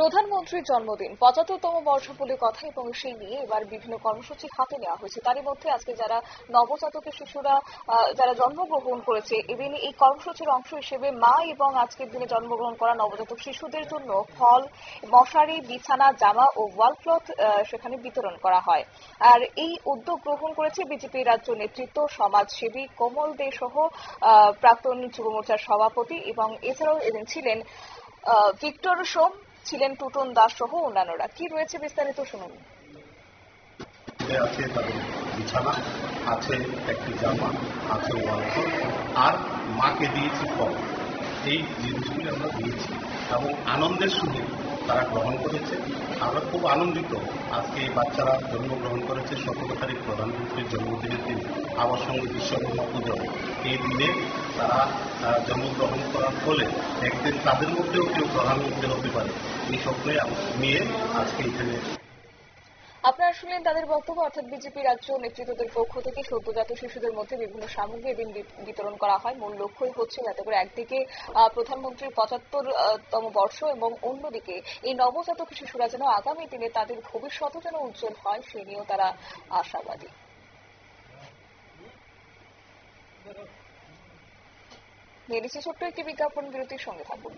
প্রধানমন্ত্রীর জন্মদিন, পঁচাত্তরতম বর্ষপূর্তির কথা এবং সেই নিয়ে এবার বিভিন্ন কর্মসূচি হাতে নেওয়া হয়েছে। তারই মধ্যে আজকে যারা নবজাতকের শিশুরা যারা জন্মগ্রহণ করেছে, এদিন এই কর্মসূচির অংশ হিসেবে মা এবং আজকের দিনে জন্মগ্রহণ করা নবজাতক শিশুদের জন্য ফল, মশারি, বিছানা, জামা ও ওয়াল ক্লথ সেখানে বিতরণ করা হয়। আর এই উদ্যোগ গ্রহণ করেছে বিজেপি রাজ্য নেতৃত্ব, সমাজসেবী, কোমল দে সহ প্রাক্তন যুব মোর্চার সভাপতি এবং এছাড়াও এদিন ছিলেন ভিক্টর সোম ছিলেন টুটন দাস সহ অন্যান্যরা। কি রয়েছে বিস্তারিত শুনুন। আছে তাদের বিছানা, আছে একটি জামা, আছে আর মাকে দিয়েছি ফল। এই জিনিসগুলি আমরা দিয়েছি এবং আনন্দের সহিত তারা গ্রহণ করেছে। আমরা খুব আনন্দিত আজকে এই বাচ্চারা জন্মগ্রহণ করেছে, সতেরো তারিখ প্রধানমন্ত্রীর জন্মদিনের দিন। আমার সঙ্গে বিশ্বকর্মা পুজো এই দিনে তারা জন্মগ্রহণ করার ফলে একদিন তাদের মধ্যেও কেউ প্রধানমন্ত্রী হতে পারে। এই স্বপ্নে নিয়ে আজকে এখানে আপনারা শুনলেন তাদের বক্তব্য, অর্থাৎ বিজেপি রাজ্য নেতৃত্বদের পক্ষ থেকে সদ্যজাত শিশুদের মধ্যে বিভিন্ন সামগ্রী এদিন বিতরণ করা হয়। মূল লক্ষ্যই হচ্ছে যাতে করে একদিকে প্রধানমন্ত্রীর পঁচাত্তর তম বর্ষ এবং অন্যদিকে এই নবজাতক শিশুরা যেন আগামী দিনে তাদের ভবিষ্যৎ যেন উজ্জ্বল হয়, সে নিয়েও তারা আশাবাদী। নিয়ে নিচ্ছে ছোট্ট একটি বিজ্ঞাপন বিরতির সঙ্গে থাকুন।